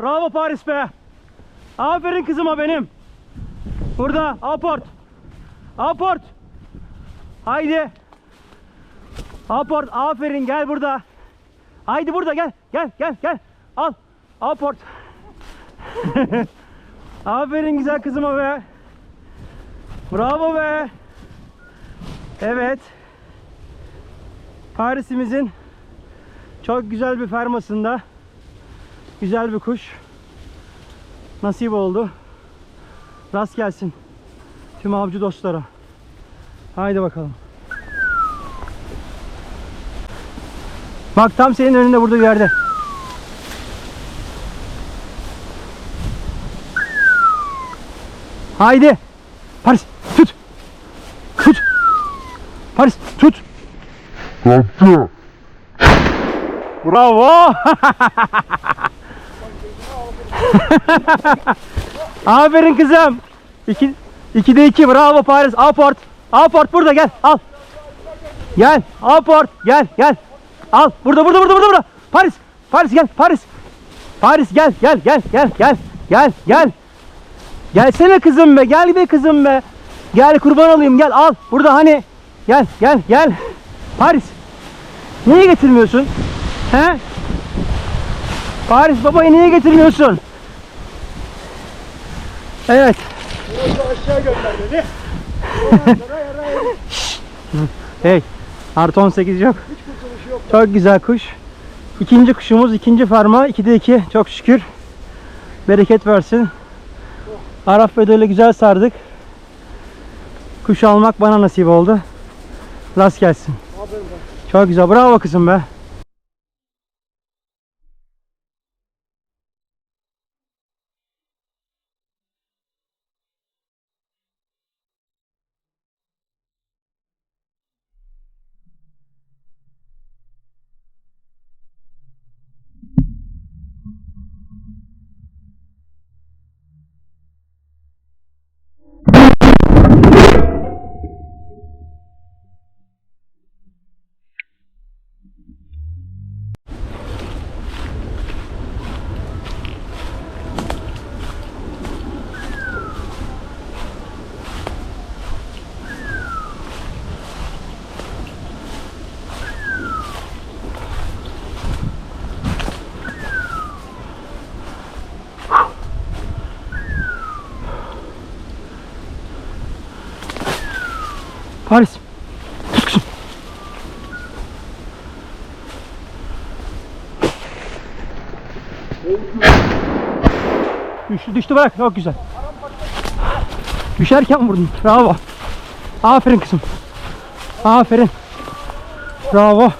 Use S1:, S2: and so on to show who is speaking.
S1: Bravo Paris be. Aferin kızıma benim. Burada aport. Aport. Haydi. Aport aferin gel burada. Haydi burada gel. Gel gel gel. Al. Aport. aferin güzel kızıma be. Bravo be. Evet. Paris'imizin çok güzel bir fermasında güzel bir kuş nasip oldu. Rast gelsin tüm avcı dostlara. Haydi bakalım. Bak tam senin önünde burada bir yerde. Haydi. Paris tut. Tut. Paris tut.
S2: Kaptı.
S1: Bravo. Aferin kızım. İki, ikide iki bravo Paris. Aport. Aport burada gel al. Gel. Aport gel gel. Al. Burada burada burada burada burada. Paris. Paris gel Paris. Paris gel gel gel gel gel. Gel gel. Gelsene kızım be. Gel be kızım be. Gel kurban olayım gel al. Burada hani. Gel gel gel. Paris. Niye getirmiyorsun? He? Paris babayı niye getirmiyorsun? Evet.
S3: aşağı gönder beni.
S1: Hey. Artı 18 yok. Çok güzel kuş. İkinci kuşumuz, ikinci farma. 2'de 2. Çok şükür. Bereket versin. Arap ve öyle güzel sardık. Kuş almak bana nasip oldu. Rast gelsin. Çok güzel. Bravo kızım be. Paris. Tut kızım. Düştü düştü bırak. Çok güzel. Düşerken vurdun. Bravo. Aferin kızım. Aferin. Bravo.